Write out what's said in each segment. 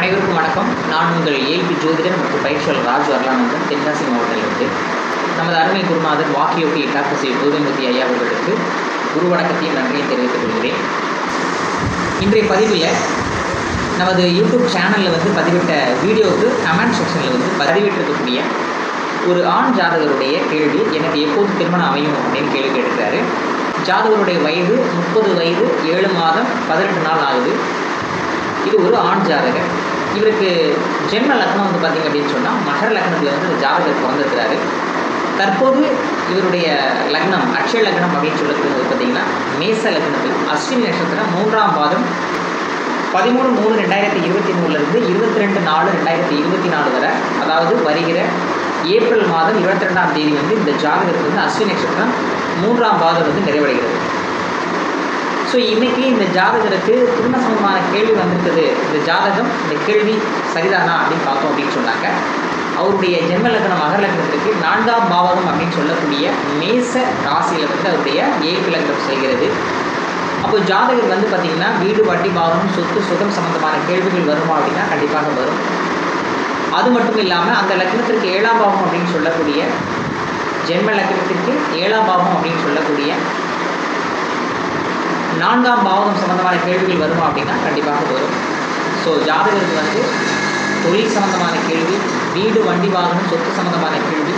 அனைவருக்கும் வணக்கம். நான் உங்கள் ஏபி ஜோதிடர் மற்றும் பயிற்சியாளர் ராஜ் வரலானந்தன் தென்காசி மாவட்டத்திலிருந்து. நமது அருமை குருநாதர் வாக்கியோகி டாக்டர் ஸ்ரீ பூதமூர்த்தி ஐயா அவர்களுக்கு குரு வணக்கத்தையும் நன்றியும் தெரிவித்துக் கொள்கிறேன். இன்றைய பதிவில் நமது யூடியூப் சேனலில் வந்து பதிவிட்ட வீடியோவுக்கு கமெண்ட் செக்ஷனில் வந்து பதிவிட்டிருக்கக்கூடிய ஒரு ஆண் ஜாதகருடைய கேள்வி எனக்கு எப்போது திருமணம் அமையும் அப்படின்னு கேள்வி கேட்டுக்கிறாரு ஜாதகருடைய வயது முப்பது வயது ஏழு மாதம் பதினெட்டு நாள் ஆகுது. இது ஒரு ஆண் ஜாதகர். இவருக்கு ஜென்ம லக்னம் வந்து பார்த்திங்க அப்படின்னு சொன்னால் மகர லக்னத்தில் வந்து இந்த ஜாதகர் பிறந்திருக்கிறாரு. தற்போது இவருடைய லக்னம் அக்ஷய லக்னம் அப்படின்னு சொல்லக்கூடியது பார்த்திங்கன்னா மேச லக்னத்தில் அஸ்வினி நட்சத்திரம் மூன்றாம் பாதம் பதிமூணு மூணு ரெண்டாயிரத்தி இருபத்தி மூணுலேருந்து இருபத்தி ரெண்டு நாலு ரெண்டாயிரத்தி இருபத்தி நாலு வரை அதாவது வருகிற ஏப்ரல் மாதம் இருபத்தி ரெண்டாம் தேதி வந்து இந்த ஜாதகத்துக்கு வந்து அஸ்வினி நட்சத்திரம் மூன்றாம் பாதம் வந்து நிறைவடைகிறது. ஸோ இன்றைக்கி இந்த ஜாதகருக்கு திருமண சம்பந்தமான கேள்வி வந்திருக்குது. இந்த ஜாதகம் இந்த கேள்வி சரிதானா அப்படின்னு பார்த்தோம் அப்படின்னு சொன்னாங்க. அவருடைய ஜென்ம லக்னம் மகர லக்னத்திற்கு நான்காம் பாவகம் அப்படின்னு சொல்லக்கூடிய மேச ராசியில் வந்து அவருடைய ஏழு லக்னம் செல்கிறது. அப்போ ஜாதகர் வந்து பார்த்திங்கன்னா வீடு வட்டி பாவகம் சொத்து சுகம் சம்மந்தமான கேள்விகள் வருமா அப்படின்னா கண்டிப்பாக வரும். அது மட்டும் இல்லாமல் அந்த லக்னத்திற்கு ஏழாம் பாவம் அப்படின்னு சொல்லக்கூடிய ஜென்ம லக்னத்திற்கு ஏழாம் பாவம் அப்படின்னு சொல்லக்கூடிய நான்காம் பாவகம் சம்மந்தமான கேள்விகள் வருமா அப்படின்னா கண்டிப்பாக வரும். ஸோ ஜாதகருக்கு வந்து தொழில் சம்மந்தமான கேள்வி வீடு வண்டி வாகனம் சொத்து சம்மந்தமான கேள்வி.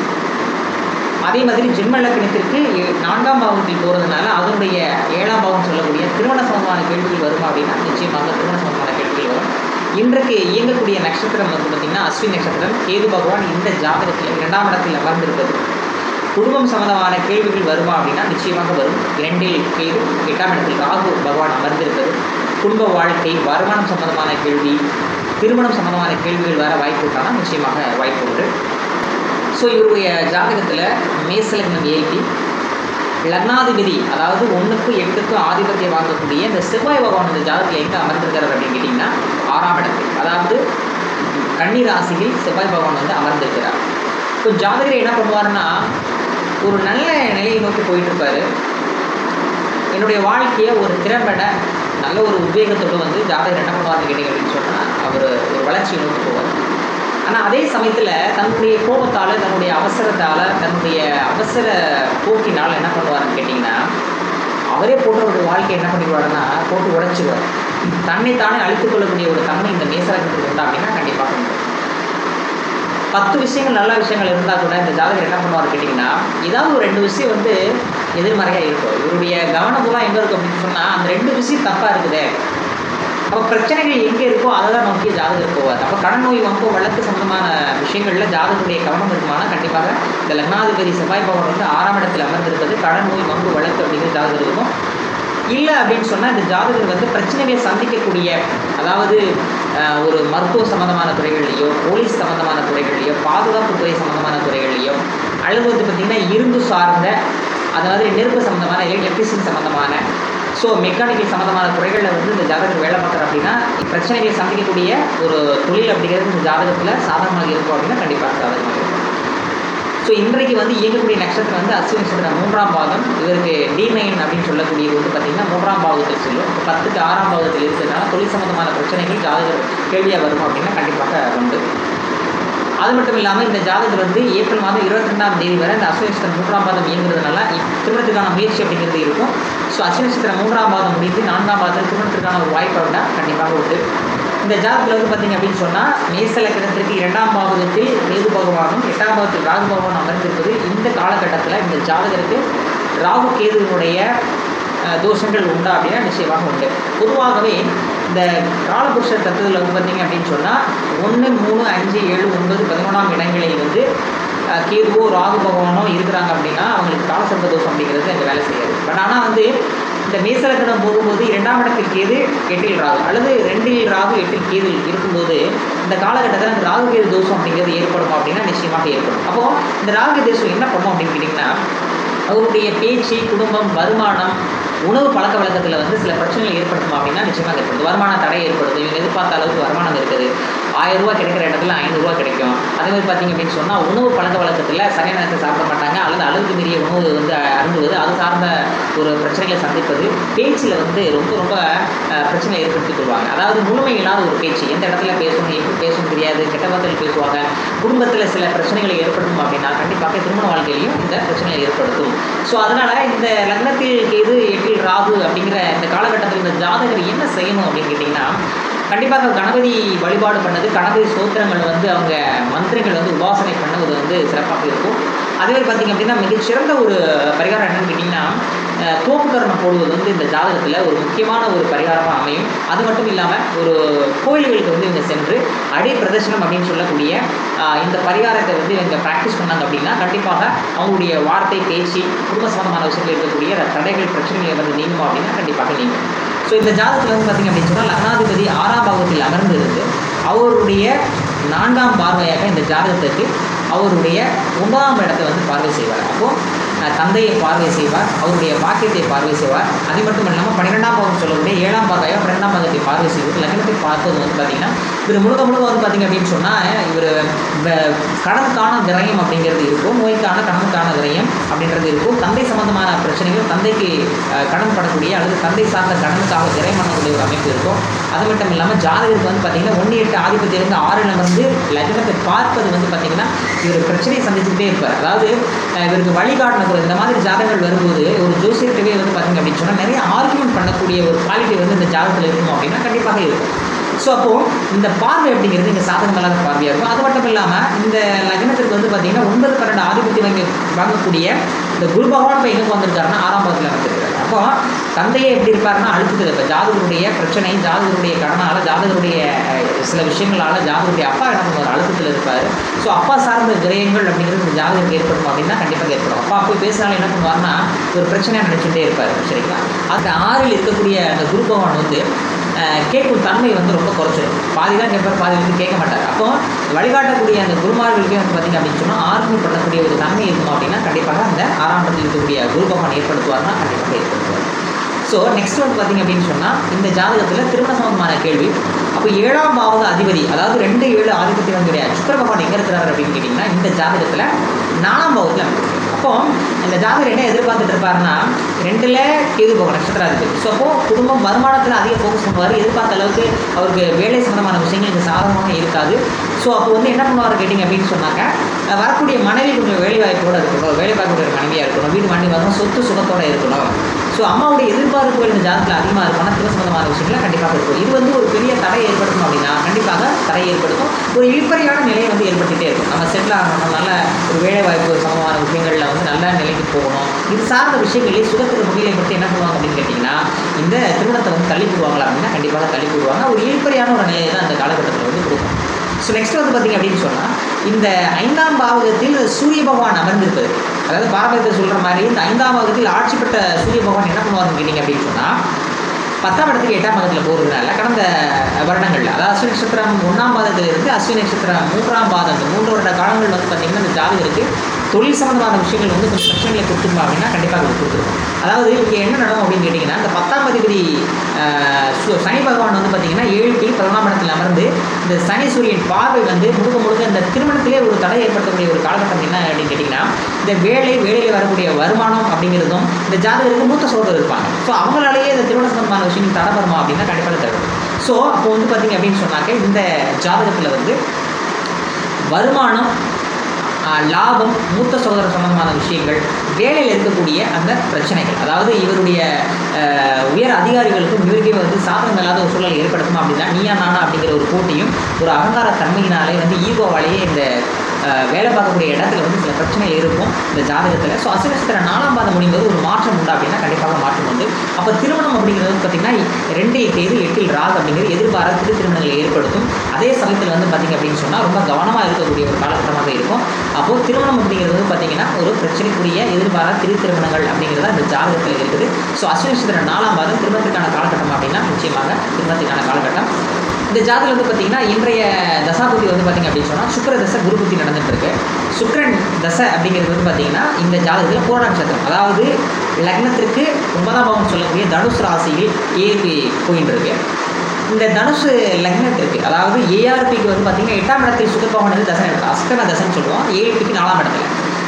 அதே மாதிரி ஜென்ம லக்னத்திற்கு நான்காம் பாவத்தில் போகிறதுனால அதனுடைய ஏழாம் பாவம் சொல்லக்கூடிய திருமண சம்பந்தமான கேள்விகள் வருமா அப்படின்னா நிச்சயமாக திருமண சம்பந்தமான கேள்விகள் வரும். இன்றைக்கு இயங்கக்கூடிய நட்சத்திரம் வந்து பார்த்திங்கன்னா அஸ்வினி நட்சத்திரம். கேது பகவான் இந்த ஜாதகத்தில் இரண்டாம் இடத்தில் அமர்ந்திருப்பது. குடும்பம் சம்பந்தமான கேள்விகள் வருமா அப்படின்னா நிச்சயமாக வரும். இரண்டில் கேது எட்டாம் இடத்தில் ராகு பகவான் அமர்ந்திருப்பது. குடும்ப வாழ்க்கை வருமானம் சம்பந்தமான கேள்வி திருமணம் சம்பந்தமான கேள்விகள் வர வாய்ப்பு இருக்கானா நிச்சயமாக வாய்ப்பு உண்டு. ஸோ இவருடைய ஜாதகத்தில் மேசலக்னம் ஏபி லக்னாதிபதி அதாவது ஒன்றுக்கு எட்டுக்கு ஆதிபத்தியம் வாங்கக்கூடிய இந்த செவ்வாய் பகவான் இந்த ஜாதகத்தில் எங்கே அமர்ந்திருக்கிறார் அப்படின்னு கேட்டிங்கன்னா ஆறாம் இடத்தில். அதாவது கன்னி ராசியில் செவ்வாய் பகவான் வந்து அமர்ந்திருக்கிறார். இப்போ ஜாதகர் என்ன பண்ணுவாருன்னா ஒரு நல்ல நிலையை நோக்கி போயிட்டுருப்பாரு. என்னுடைய வாழ்க்கையை ஒரு திறம்பட நல்ல ஒரு உத்வேகத்தோடு வந்து ஜாதகர் என்ன பண்ணுவார்னு கேட்டிங்க அப்படின்னு சொன்னால் அவர் ஒரு வளர்ச்சியை நோக்கி போவார். ஆனால் அதே சமயத்தில் தன்னுடைய கோபத்தால் தன்னுடைய அவசரத்தால் தன்னுடைய அவசர போக்கினால் என்ன பண்ணுவாருன்னு கேட்டிங்கன்னா அவரே போட்டு ஒரு வாழ்க்கை என்ன பண்ணிடுவாருன்னா போட்டு உடைச்சிடுவார் தன்னைத்தானே அழித்துக் கொள்ளக்கூடிய ஒரு தன்மை இந்த மேசரகத்துக்கு உண்டா அப்படின்னா பத்து விஷயங்கள் நல்ல விஷயங்கள் இருந்தால் கூட இந்த ஜாதகர் என்ன பண்ணுவார் கேட்டிங்கன்னா ஏதாவது ஒரு ரெண்டு விஷயம் வந்து எதிர்மறையாக இருக்கும். இவருடைய கவனம் எங்கே இருக்கும் அப்படின்னு சொன்னால் அந்த ரெண்டு விஷயம் தப்பாக இருக்குதே. அப்போ பிரச்சனைகள் எங்கே இருக்கோ அதை தான் நோக்கி ஜாதகர் போவார். அப்போ கடன் நோய் வம்பு வழக்கு சம்பந்தமான விஷயங்களில் ஜாதகருடைய கவனம் இருக்குமானா கண்டிப்பாக இந்த லக்னாதிபதி செவ்வாய் பவன் வந்து ஆறாம் இடத்தில் அமர்ந்திருப்பது கடன் நோய் வம்பு வழக்கு அப்படிங்கிற ஜாதகர் இருக்கும். இல்லை அப்படின்னு சொன்னால் இந்த ஜாதகர் வந்து பிரச்சனைகளை சந்திக்கக்கூடிய அதாவது ஒரு மருத்துவ சம்மந்தமான துறைகள்லையோ போலீஸ் சம்மந்தமான துறைகள்லையோ பாதுகாப்பு துறை சம்மந்தமான துறைகள்லையோ அல்லது வந்து பார்த்திங்கன்னா இரும்பு சார்ந்த அது மாதிரி நெருப்பு சம்மந்தமான எலக்ட்ரிஷியன் சம்மந்தமான ஸோ மெக்கானிக்கல் சம்மந்தமான துறைகளில் வந்து இந்த ஜாதகர் வேலை பார்க்குற அப்படின்னா பிரச்சனைகளை சந்திக்கக்கூடிய ஒரு தொழில் அப்படிங்கிறது இந்த ஜாதகத்தில் சாதகமாக இருக்கும் அப்படின்னா கண்டிப்பாக சாதகமாக இருக்கும். ஸோ இன்றைக்கு வந்து இயங்கக்கூடிய நட்சத்திரம் வந்து அஸ்வினி நட்சத்திரம் மூன்றாம் பாதம் இவருக்கு டி நைன் அப்படின்னு சொல்லக்கூடிய வந்து பார்த்திங்கன்னா மூன்றாம் பாகத்தில் சொல்லும். இப்போ பத்துக்கு ஆறாம் பாகத்தில் இருக்கிறதுனால தொழில் சம்மந்தமான பிரச்சனைகள் ஜாதகர் கேள்வியாக வரும் அப்படின்னா கண்டிப்பாக உண்டு. அது மட்டும் இல்லாமல் இந்த ஜாதகர் வந்து ஏப்ரல் மாதம் இருபத்தி ரெண்டாம் தேதி வரை இந்த அஸ்வினி நட்சத்திரம் மூன்றாம் பாதம் இயங்குறதுனால திருமணத்துக்கான முயற்சி அப்படிங்கிறது இருக்கும். ஸோ அஸ்வினி நட்சத்திரம் மூன்றாம் பாதம் முடிந்து நான்காம் பாதத்தில் திருமணத்திற்கான ஒரு வாய்ப்பு அப்படின்னா கண்டிப்பாக உண்டு. இந்த ஜாதகத்தில் வந்து பார்த்தீங்க அப்படின்னு சொன்னால் மேச லக்னத்திற்கு இரண்டாம் பாவகத்தில் மேது பகவானும் எட்டாம் பாவத்தில் ராகு பகவான் அமர்ந்திருப்பது இந்த காலகட்டத்தில் இந்த ஜாதகருக்கு ராகு கேதுவினுடைய தோஷங்கள் உண்டா அப்படின்னா நிச்சயமாக உண்டு. பொதுவாகவே இந்த காலபுருஷ தத்துவத்தில் வந்து பார்த்தீங்க அப்படின்னு சொன்னால் ஒன்று மூணு அஞ்சு ஏழு ஒன்பது பதினொன்றாம் இடங்களில் வந்து கேதுவோ ராகு பகவானோ இருக்கிறாங்க அப்படின்னா அவங்களுக்கு காலசர்ப்ப தோஷம் அப்படிங்கிறது அங்கே வேலை செய்யாது. பட் ஆனால் வந்து இந்த மேசலக்கணம் போகும்போது இரண்டாம் இடத்தில் கேது எட்டில் ராகு. அல்லது ரெண்டில் ராகு எட்டில் கேது இருக்கும்போது இந்த காலகட்டத்தில் அந்த ராகு கேது தோஷம் அப்படிங்கிறது ஏற்படும் அப்படின்னா நிச்சயமாக ஏற்படும். அப்போது இந்த ராகு தோஷம் என்ன பண்ணும் அப்படின்னு கேட்டிங்கன்னா அவருடைய பேச்சு குடும்பம் வருமானம் உணவு பழக்க வழக்கத்தில் வந்து சில பிரச்சனைகள் ஏற்படுத்துமா அப்படின்னா நிச்சயமாக ஏற்படுது வருமான தடை ஏற்படுது. இவங்க எதிர்பார்த்த அளவுக்கு வருமானம் இருக்குது. ஆயிரம் ரூபா கிடைக்கிற இடத்துல ஐநூறுரூவா கிடைக்கும். அதே மாதிரி பார்த்தீங்க அப்படின்னு சொன்னால் உணவு பழக்க வழக்கத்தில் சரியான நேரத்தை சாப்பிட மாட்டாங்க. அல்லது அளவுக்கு மீறிய உணவு வந்து அருந்துவது அது சார்ந்த ஒரு பிரச்சனைகளை சந்திப்பது பேச்சில் வந்து ரொம்ப ரொம்ப பிரச்சனை ஏற்படுத்திக் கொள்வாங்க. அதாவது முழுமை இல்லாத ஒரு பேச்சு. எந்த இடத்துல பேசணும் எப்படி பேசணும் தெரியாது கெட்ட வார்த்தைகள் பேசுவாங்க. குடும்பத்தில் சில பிரச்சனைகளை ஏற்படும் அப்படின்னா கண்டிப்பாக திருமண வாழ்க்கையிலையும் இந்த பிரச்சனைகளை ஏற்படுத்தும். ஸோ அதனால் இந்த லக்னத்தில் கேது எட்டில் ராகு அப்படிங்கிற இந்த காலகட்டத்தில் இந்த ஜாதகர் என்ன செய்யணும் அப்படின்னு கேட்டிங்கன்னா கண்டிப்பாக கணபதி வழிபாடு பண்ணது கணபதி சோத்திரங்கள் வந்து அவங்க மந்திரங்கள் வந்து உபாசனை பண்ணுவது வந்து சிறப்பாக இருக்கும். அதே மாதிரி பார்த்திங்க அப்படின்னா மிகச்சிறந்த ஒரு பரிகாரம் என்னன்னு கேட்டிங்கன்னா அஹ், போடுவது வந்து இந்த ஜாதகத்தில் ஒரு முக்கியமான ஒரு பரிகாரமாக அமையும். அது மட்டும் இல்லாமல் ஒரு கோயில்களுக்கு வந்து இவங்க சென்று அடி பிரதர்சனம் அப்படின்னு சொல்லக்கூடிய இந்த பரிகாரத்தை வந்து இவங்க ப்ராக்டிஸ் பண்ணாங்க அப்படின்னா கண்டிப்பாக அவங்களுடைய வார்த்தை பேச்சு குடும்ப சம்பந்தமான விஷயங்கள் இருக்கக்கூடிய தடைகள் பிரச்சனைகள் வந்து நீங்குமா அப்படின்னா கண்டிப்பாக நீங்கும். ஸோ இந்த ஜாதகத்தில் வந்து பார்த்திங்க அப்படின்னு சொன்னால் லக்னாதிபதி ஆறாம் பாகத்தில் அமர்ந்து இருந்து அவருடைய நான்காம் பார்வையாக இந்த ஜாதகத்துக்கு அவருடைய ஒன்பதாம் இடத்தை வந்து பார்வை செய்வார். அப்போது தந்தையை பார்வை செய்வார் அவருடைய வாக்கியத்தை பார்வை செய்வார். அது மட்டும் இல்லாமல் பன்னிரெண்டாம் பாகம் சொல்லக்கூடிய ஏழாம் பார்வையாக பன்னிரெண்டாம் பாகத்தை பார்வை செய்வது லக்னத்தை பார்ப்பது வந்து பார்த்திங்கன்னா இவர் முழுக்க முழுக்க வந்து பார்த்திங்க அப்படின்னு சொன்னால் இவர் கடனுக்கான விரயம் அப்படிங்கிறது இருக்கும் நோய்க்கான கடனுக்கான விரயம் அப்படின்றது இருக்கும். தந்தை சம்பந்தமான பிரச்சனைகள் தந்தைக்கு கடன் படக்கூடிய அல்லது தந்தை சார்ந்த கடனுக்காக விரயம் பண்ணக்கூடிய ஒரு அமைப்பு இருக்கும். அது மட்டும் இல்லாமல் ஜாதகருக்கு வந்து பார்த்திங்கன்னா ஒன்று எட்டு ஆதிபத்தியிலிருந்து ஆறில் வந்து லக்னத்தை பார்ப்பது வந்து பார்த்திங்கன்னா இவர் பிரச்சனையை சந்திச்சுக்கிட்டே இருப்பார். அதாவது இவருக்கு வழிகாட்டினது இந்த மாதிரி ஜாதகங்கள் வரும்போது ஒரு ஜோசியர்கிட்டவே வந்து பார்த்திங்க அப்படின்னு சொன்னால் நிறைய ஆர்குமெண்ட் பண்ணக்கூடிய ஒரு குவாலிட்டி வந்து இந்த ஜாதகத்தில் இருக்கும் அப்படின்னா கண்டிப்பாக இருக்கும். ஸோ அப்போது இந்த பார்வை அப்படிங்கிறது இங்கே சாதகமல்லாத பார்வையாக இருக்கும். அது மட்டும் இல்லாமல் இந்த லக்னத்திற்கு வந்து பார்த்திங்கன்னா ஒன்பது பன்னெண்டு ஆதிபத்தி வாங்கி வாங்கக்கூடிய இந்த குரு பகவான் இப்போ எங்கே வந்திருக்காருன்னா ஆறாம் பாதத்தில் வந்திருக்காரு அப்போ தந்தையே எப்படி இருப்பாருன்னா அழுத்தத்தில் இப்போ ஜாதகருடைய பிரச்சனை ஜாதகருடைய கடனால் ஜாதகருடைய சில விஷயங்களால் ஜாதகருடைய அப்பா என்ன பண்ணுவார்? அழுத்தத்தில் இருப்பார். ஸோ அப்பா சார்ந்த கிரகங்கள் அப்படிங்கிறது இந்த ஜாதகம் ஏற்படும் அப்படின்னா கண்டிப்பாக ஏற்படும். அப்பா போய் பேசினாலும் என்ன பண்ணுவார்னா ஒரு பிரச்சனையாக நினச்சிட்டே இருப்பார். சரிங்களா? அந்த ஆறில் இருக்கக்கூடிய அந்த குரு பகவான் வந்து கேட்கும் தன்மை வந்து ரொம்ப குறைச்சிடும் பாதி தான் கேட்பார் பாதி வந்து கேட்க மாட்டார் அப்போ வழிகாட்டக்கூடிய அந்த குருமார்களுக்கே வந்து பார்த்திங்க அப்படின்னு சொன்னால் ஆர்வம் பண்ணக்கூடிய ஒரு தன்மை இருக்கும் அப்படின்னா கண்டிப்பாக அந்த ஆறாம் இடத்தில் இருக்கக்கூடிய குரு பகவான் ஏற்படுத்துவார்னா கண்டிப்பாக ஏற்படுத்துவார். ஸோ நெக்ஸ்ட் வந்து பார்த்திங்க அப்படின்னு சொன்னால் இந்த ஜாதகத்தில் திருமண சம்பந்தமான கேள்வி. அப்போ ஏழாம் பாவக அதிபதி அதாவது ரெண்டு ஏழு ஆதிபத்தியம் கிடையாது சுக்கர பகவான் எங்கே இருக்கிறார் அப்படின்னு கேட்டிங்கன்னா இந்த ஜாதகத்தில் நாலாம் பாவத்தில் அமைஞ்சிருக்கு. அப்போ இந்த ஜாதகர் என்ன எதிர்பார்த்துட்டு இருப்பாருன்னா ரெண்டில் கேது போக நட்சத்திராதிபதி. ஸோ அப்போ குடும்பம் வருமானத்தில் அதிக ஃபோக்கஸ் பண்ணுவார். எதிர்பார்த்த அளவுக்கு அவருக்கு வேலை சம்பந்தமான விஷயங்களுக்கு சாதகமாக இருக்காது. ஸோ அப்போ வந்து என்ன பண்ணுவார் கேட்டிங்க அப்படின்னு சொன்னாங்க வரக்கூடிய மனைவி கொஞ்சம் வேலை வாய்ப்போடு இருக்கணும். வேலை பார்க்கக்கூடிய மனைவியாக இருக்கணும். வீடு மனைவி வரணும். சொத்து சுகத்தோடு இருக்கணும். ஸோ அம்மாவுடைய எதிர்பார்ப்புகள் இந்த ஜாதத்தில் அதிகமாக இருக்கும். திரு சம்பந்தமான விஷயங்களை கண்டிப்பாக இருக்கும். இது வந்து ஒரு பெரிய தடை ஏற்படுத்தும் அப்படின்னா கண்டிப்பாக தடை ஏற்படுத்தும். ஒரு இழிப்பறையான நிலையை வந்து ஏற்படுத்திட்டே இருக்கும். நம்ம செட்டில் ஆகணும். நல்ல ஒரு வேலை வாய்ப்பு சமமான விஷயங்களில் வந்து நல்ல நிலைக்கு போகணும். இது சார்ந்த விஷயங்களே சுகத்துக்கு முன்னிலை பற்றி என்ன பண்ணுவாங்க அப்படின்னு கேட்டிங்கன்னா இந்த திருமணத்தை வந்து தள்ளி போடுவாங்களா அப்படின்னா கண்டிப்பாக தள்ளி போடுவாங்க. ஒரு இழிப்பறையான ஒரு நிலையை தான் அந்த காலகட்டத்தில் வந்து கொடுக்கும். ஸோ நெக்ஸ்ட் வந்து பார்த்திங்க அப்படின்னு சொன்னால் இந்த ஐந்தாம் பாவகத்தில் சூரிய பகவான் அமர்ந்திருப்பது. அதாவது பாரம்பரியத்தை சொல்கிற மாதிரி இந்த ஐந்தாம் பாவகத்தில் ஆட்சி பெற்ற சூரிய பகவான் என்ன பண்ணுவாருன்னு கேட்டிங்க அப்படின்னு சொன்னால் பத்தாம் இடத்துக்கு எட்டாம் பாதத்தில் போகிறதுனால கடந்த வருடங்களில் அதாவது அஸ்வினி நட்சத்திரம் ஒன்றாம் பாதத்திலிருந்து அஸ்வினி நட்சத்திரம் மூன்றாம் பாதம் மூன்று வருட காலங்கள் வந்து பார்த்திங்கன்னா இந்த ஜாதகருக்கு தொழில் சம்மந்தமான விஷயங்கள் வந்து கொஞ்சம் பிரச்சனைகளை கொடுத்துருமா அப்படின்னா கண்டிப்பாக அது அதாவது இங்கே என்ன நடக்கும் அப்படின்னு கேட்டிங்கன்னா இந்த பத்தாம் அதிபதி சு- சனி பகவான் வந்து பார்த்திங்கன்னா ஏழுக்கு பதினாம் இடத்தில் அமர்ந்து இந்த சனி சூரியன் பார்வை வந்து முழுக்க முழுக்க இந்த திருமணத்திலே ஒரு தடை ஏற்படுத்தக்கூடிய ஒரு காலகட்டம் என்ன அப்படின்னு கேட்டிங்கன்னா இந்த வேலை வேலையில் வரக்கூடிய வருமானம் அப்படிங்கிறதும் இந்த ஜாதகருக்கு மூத்த சோதர் இருப்பாங்க. ஸோ அவங்களாலேயே இந்த திருமண சம்பந்தமான விஷயங்கள் தடைபெறுமா அப்படின்னா கண்டிப்பாக தரும் ஸோ அப்போ வந்து பார்த்திங்க அப்படின்னு சொன்னாக்க இந்த ஜாதகத்தில் வந்து வருமானம் லாபம் மூத்த சகோதர சம்பந்தமான விஷயங்கள் வேலையில் இருக்கக்கூடிய அந்த பிரச்சனைகள். அதாவது இவருடைய உயர் அதிகாரிகளுக்கும் இவருக்கே வந்து சாதகம் இல்லாத ஒரு சூழல் ஏற்படுத்துமா அப்படின்னா நீயா நானா அப்படிங்கிற ஒரு போட்டியும் ஒரு அகங்கார தன்மையினாலே வந்து ஈகோவாலேயே இந்த வேலை பார்க்கக்கூடிய இடத்துல வந்து சில பிரச்சனைகள் இருக்கும் இந்த ஜாதகத்தில். ஸோ அசுநட்சத்திர நாலாம் பாதம் முடியும்போது ஒரு மாற்றம் உண்டு அப்படின்னா கண்டிப்பாக மாற்றம் உண்டு. அப்போ திருமணம் அப்படிங்கிறது வந்து பார்த்திங்கன்னா ரெண்டு தேதி எட்டில் ராகு அப்படிங்கிறது எதிர்பாராத திரு திருமணங்கள் ஏற்படும். அதே சமயத்தில் வந்து பார்த்திங்க அப்படின்னு சொன்னால் ரொம்ப கவனமாக இருக்கக்கூடிய ஒரு காலகட்டமாக இருக்கும். அப்போது திருமணம் அப்படிங்கிறது வந்து பார்த்திங்கன்னா ஒரு பிரச்சனைக்குரிய எதிர்பாராத திரு திருமணங்கள் அப்படிங்கிறத இந்த ஜாதகத்தில் இருக்குது. ஸோ அஸ்வினி நாலாம் பாதம் திருமணத்துக்கான காலகட்டம் அப்படின்னா நிச்சயமாக திருமணத்துக்கான காலகட்டம். இந்த ஜாதகம் வந்து பார்த்திங்கன்னா இன்றைய தசாபுத்தி வந்து பார்த்திங்க அப்படின்னு சொன்னால் சுக்கர தசை குரு புத்தி நடந்துட்டு இருக்கு சுக்கரன் தசை அப்படிங்கிறது வந்து பார்த்திங்கன்னா இந்த ஜாதகத்தில் பூரண நட்சத்திரம். அதாவது லக்னத்திற்கு ஒன்பதாம் பாவம் சொல்லக்கூடிய தனுஷ் ராசியில் ஏறி போயின்னு இருக்கு இந்த தனுசு லக்னத்திற்கு அதாவது ஏஆர்பிக்கு வந்து பார்த்தீங்கன்னா எட்டாம் இடத்தில் சுகபவன் தசை தசனை தசைன்னு சொல்லுவோம். ஏழுபிக்கு நாலாம் இடத்துல.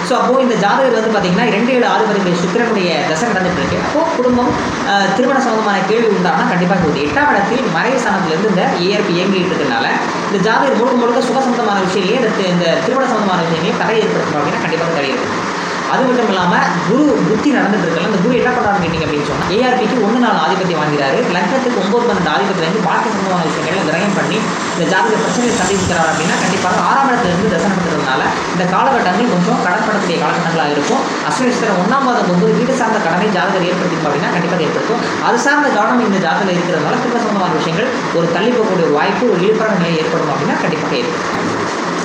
ஸோ அப்போது இந்த ஜாதகர் வந்து பார்த்தீங்கன்னா இரண்டு ஏழு ஆறு வரைக்கும் சுக்கரனுடைய தசை நடந்துட்டு இருக்கு. அப்போது குடும்பம் திருமண சம்பந்தமான கேள்வி உண்டானா கண்டிப்பாக போகுது எட்டாம் இடத்தில் மறைய ஸ்தானத்திலிருந்து இந்த ஏஆர்பி இயங்கிட்டு இருக்கிறதுனால இந்த ஜாதகர் முழுக்க முழுக்க சுக சம்பந்தமான விஷயங்களே இந்த திருமண சம்பந்தமான விஷயங்களே தடை ஏற்படுத்தணும் அப்படின்னா கண்டிப்பாக தடை ஏற்படும் அது மட்டும் இல்லாமல் குரு புத்தி நடந்துட்டு இருக்கல அந்த குரு என்ன பண்ணுறாரு கேட்டிங்க அப்படின்னு சொன்னால் ஏஆர்பிக்கு ஒன்று நாள் ஆதிபத்தியம் வாங்கிறாரு. லக்னத்துக்கு ஒம்பது பன்னெண்டு ஆதிபத்தியம் பாக்கி சம்பந்தமான விஷயங்கள் கிரகம் பண்ணி இந்த ஜாதக பிரச்சனையை சந்திக்கிறார் அப்படின்னா கண்டிப்பாக ஆறாம் இடத்துலேருந்து தசனம் பண்ணுறதுனால இந்த காலகட்டங்கள் கொஞ்சம் கடற்படக்கூடிய காலகட்டங்களாக இருக்கும். அஸ்வினிஸ்வரன் ஒன்றாம் மாதம் போது வீடு சார்ந்த கடனை ஜாதகர் ஏற்படுத்திக்கும் அப்படின்னா கண்டிப்பாக ஏற்படுத்தும். அது சார்ந்த கவனம் இந்த ஜாதகத்தில் இருக்கிறதுனால திரும்ப சம்பந்தமான விஷயங்கள் ஒரு தள்ளி போகக்கூடிய ஒரு வாய்ப்பு ஒரு ஈடுபாடு நிலை ஏற்படும் அப்படின்னா கண்டிப்பாக ஏற்படும்.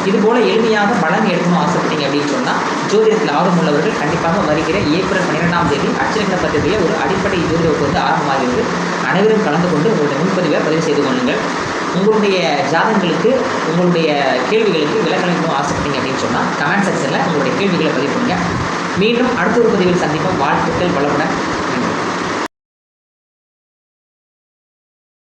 இது போல எளிமையாக பலன் எடுக்கணும் ஆசைப்பட்டீங்க அப்படின்னு சொன்னால் ஜோதிடத்தில் ஆர்வம் உள்ளவர்கள் கண்டிப்பாக வருகிற ஏப்ரல் பன்னிரெண்டாம் தேதி அச்சலக்க பத்திரிகையில் ஒரு அடிப்படை ஜோதிட வந்து ஆரம்பமாகிறது அனைவரும் கலந்து கொண்டு உங்களுடைய முன்பதிவை பதிவு செய்து கொள்ளுங்கள். உங்களுடைய ஜாதகங்களுக்கு உங்களுடைய கேள்விகளுக்கு விளக்கணும் ஆசைப்பட்டீங்க அப்படின்னு சொன்னால் கமெண்ட் செக்ஷனில் உங்களுடைய கேள்விகளை பதிவு பண்ணுங்கள் மீண்டும் அடுத்த ஒரு பதிவில் சந்திப்போம். வாழ்த்துக்கள் வளமுடன்